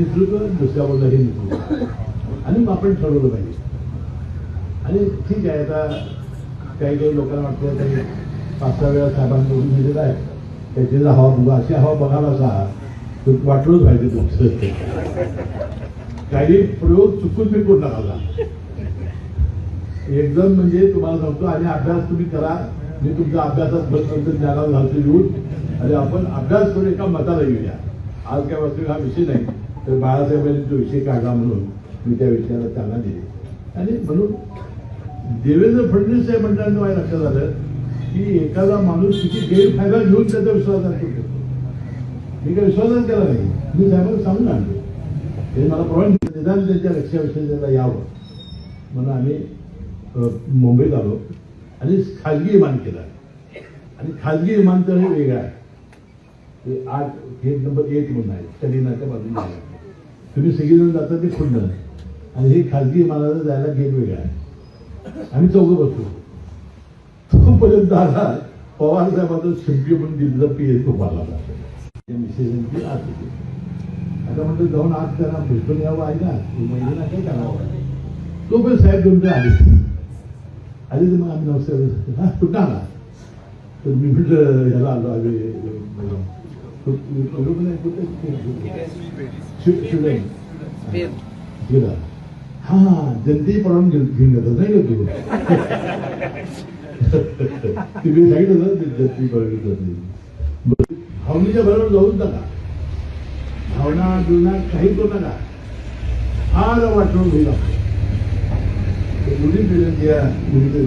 नेतृत्व दुसऱ्या बाजूला हे नेतृत्व आणि मग आपण ठरवलं पाहिजे. आणि ठीक आहे आता काही काही लोकांना वाटतं काही पाच सहा वेळा साहेबांकडून दिलेलं आहे. त्याची जर हवा बघा अशी हवा बघायला असा तर वाटलंच पाहिजे तुमचं. काही प्रयोग चुकून मी करू नका एकदम म्हणजे तुम्हाला सांगतो आणि अभ्यास तुम्ही करा. मी तुमचा अभ्यासात बसनंतर ज्ञानाला घालतो येऊन. आणि आपण अभ्यास करून एका मताला येऊया. आज काय वाचतो हा विषय नाही. तर बाळासाहेबांनी तो विषय काढला म्हणून मी त्या विषयाला चालना दिली. आणि म्हणून देवेंद्र फडणवीस साहेब म्हणताना माझ्या लक्षात आलं की एखादा माणूस किती गैरफायदा घेऊन त्याचा विश्वासात करतो मी काय विश्वासच केला नाही. मी साहेबांना सांगून आणलो. ते मला परवानगी निदान त्यांच्या लक्षाविषयी त्याला यावं. म्हणून आम्ही मुंबईत आलो आणि खाजगी विमान केलं. आणि खाजगी विमानतळ हे वेगळं आहे. ते आठ गेट नंबर एक म्हणून आहे. कलिनाच्या बाजूला आहे. तुम्ही सगळेजण जाता ते खुडणं आणि हे खाजगी मानाला जायला गेट वेगळा आहे. आम्ही चौघं बसलो. तोपर्यंत आला पवार साहेबांचं शिंपी म्हणून दिल्लीचा पी एस आला मिसेसांची आत होती. आता म्हणतो जाऊन आत करा भेटून यावं आहे ना महिन्याला काय करावं? तो पण साहेब तुमचे आले. आले तर मग आम्ही नमस्कार हा कुठं आला? तर मी म्हटलं ह्याला आलो आम्ही कु- कु- कुठं पण आहे, कुठं? शि- शिवराई. गेला हा जनतेची परवानगी घेऊन जातात नाही का तू तुम्ही सांगितलं ना ते जनतेची परवानगी घेत नाही. बरं, भावनेच्या बरोबर जाऊच नका भावना जुना काही करू नका फार वाटून आपलं. तर मुली पिढी मुली